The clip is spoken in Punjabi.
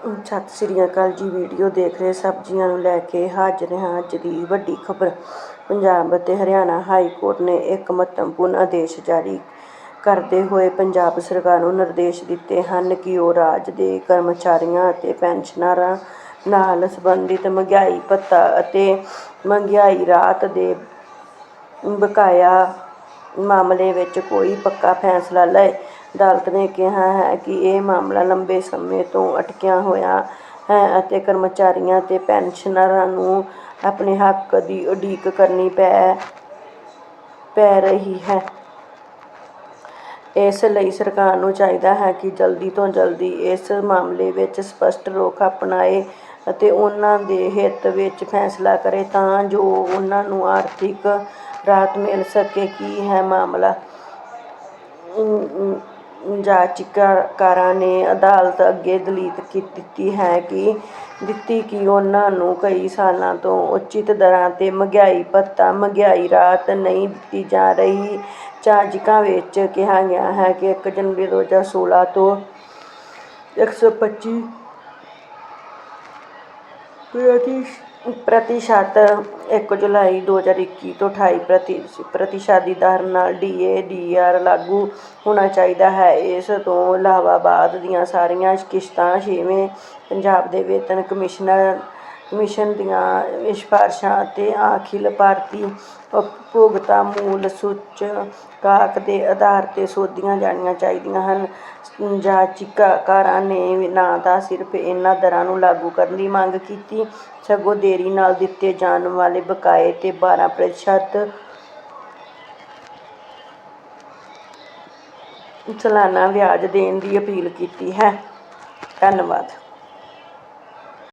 ਸਤਿ ਸ੍ਰੀ ਅਕਾਲ ਜੀ ਵੀਡੀਓ ਦੇਖ ਰਹੇ ਸਬਜ਼ੀਆਂ ਨੂੰ ਲੈ ਕੇ ਹਾਜ਼ਰ ਹਾਂ ਅੱਜ ਦੀ ਵੱਡੀ ਖਬਰ। ਪੰਜਾਬ ਅਤੇ ਹਰਿਆਣਾ ਹਾਈ ਕੋਰਟ ਨੇ ਇੱਕ ਮਹੱਤਵਪੂਰਨ ਆਦੇਸ਼ ਜਾਰੀ ਕਰਦੇ ਹੋਏ ਪੰਜਾਬ ਸਰਕਾਰ ਨੂੰ ਨਿਰਦੇਸ਼ ਦਿੱਤੇ ਹਨ ਕਿ ਉਹ ਰਾਜ ਦੇ ਕਰਮਚਾਰੀਆਂ ਅਤੇ ਪੈਨਸ਼ਨਰਾਂ ਨਾਲ ਸੰਬੰਧਿਤ ਮਹਿੰਗਾਈ ਭੱਤਾ ਅਤੇ ਮਹਿੰਗਾਈ ਰਾਹਤ ਦੇ ਬਕਾਇਆ ਮਾਮਲੇ ਵਿੱਚ ਕੋਈ ਪੱਕਾ ਫੈਸਲਾ ਲਏ। ਅਦਾਲਤ ਨੇ ਕਿਹਾ ਹੈ ਕਿ ਇਹ ਮਾਮਲਾ ਲੰਬੇ ਸਮੇਂ ਤੋਂ ਅਟਕਿਆ ਹੋਇਆ ਹੈ ਅਤੇ ਕਰਮਚਾਰੀਆਂ ਤੇ ਪੈਨਸ਼ਨਰਾਂ ਨੂੰ ਆਪਣੇ ਹੱਕ ਦੀ ਉਡੀਕ ਕਰਨੀ ਪੈ ਪੈ ਰਹੀ ਹੈ। ਇਸ ਲਈ ਸਰਕਾਰ ਨੂੰ ਚਾਹੀਦਾ ਹੈ ਕਿ ਜਲਦੀ ਤੋਂ ਜਲਦੀ ਇਸ ਮਾਮਲੇ ਵਿੱਚ ਸਪਸ਼ਟ ਰੁਖ ਅਪਣਾਏ ਅਤੇ ਉਹਨਾਂ ਦੇ ਹਿੱਤ ਵਿੱਚ ਫੈਸਲਾ ਕਰੇ ਤਾਂ ਜੋ ਉਹਨਾਂ ਨੂੰ ਆਰਥਿਕ ਰਾਹਤ ਮਿਲ ਸਕੇ। ਕੀ ਹੈ ਮਾਮਲਾ? ਯਾਚੀਕਾਰਾਂ ਨੇ ਅਦਾਲਤ ਅੱਗੇ ਦਲੀਲ ਦਿੱਤੀ ਹੈ ਕਿ ਦਿੱਤੀ ਕਿ ਉਹਨਾਂ ਨੂੰ ਕਈ ਸਾਲਾਂ ਤੋਂ ਉਚਿਤ ਦਰਾਂ ਤੇ ਮਹਿੰਗਾਈ, ਭੱਤਾ ਮਹਿੰਗਾਈ ਰਾਹਤ ਨਹੀਂ ਦਿੱਤੀ ਜਾ ਰਹੀ। ਯਾਚੀਕਾ ਵਿੱਚ ਕਿਹਾ ਗਿਆ ਹੈ ਕਿ ਇੱਕ ਜਨਵਰੀ ਦੋ ਹਜ਼ਾਰ ਸੋਲਾਂ ਤੋਂ ਇੱਕ ਸੌ ਪੱਚੀ ਪ੍ਰਤੀਸ਼ਤ ਇੱਕ ਜੁਲਾਈ ਦੋ ਹਜ਼ਾਰ ਇੱਕੀ ਤੋਂ ਅਠਾਈ ਪ੍ਰਤੀਸ਼ਤ ਦੀ ਦਰ ਨਾਲ ਡੀਏ ਡੀਆਰ ਲਾਗੂ ਹੋਣਾ ਚਾਹੀਦਾ ਹੈ। ਇਸ ਤੋਂ ਇਲਾਵਾ ਬਾਅਦ ਦੀਆਂ ਸਾਰੀਆਂ ਕਿਸ਼ਤਾਂ ਛੇਵੇਂ ਪੰਜਾਬ ਦੇ ਵੇਤਨ ਕਮਿਸ਼ਨਰ ਕਮਿਸ਼ਨ ਦੀਆਂ ਸਿਫਾਰਸ਼ਾਂ ਅਤੇ ਅਖਿਲ ਭਾਰਤੀ ਉਪਭੋਗਤਾ ਮੁੱਲ ਸੂਚਕਾਂਕ ਦੇ ਆਧਾਰ ਤੇ ਸੋਧੀਆਂ ਜਾਣੀਆਂ ਚਾਹੀਦੀਆਂ ਹਨ ਯਾਚੀਕਾਰਾਂ ਨੇ ਨਾ ਤਾਂ ਸਿਰਫ ਇਹਨਾਂ ਦਰਾਂ ਨੂੰ ਲਾਗੂ ਕਰਨ ਦੀ ਮੰਗ ਕੀਤੀ, ਸਗੋਂ ਦੇਰੀ ਨਾਲ ਦਿੱਤੇ ਜਾਣ ਵਾਲੇ ਬਕਾਏ ਤੇ ਬਾਰਾਂ ਪ੍ਰਤੀਸ਼ਤ ਸਾਲਾਨਾ ਵਿਆਜ ਦੇਣ ਦੀ ਅਪੀਲ ਕੀਤੀ ਹੈ। ਧੰਨਵਾਦ।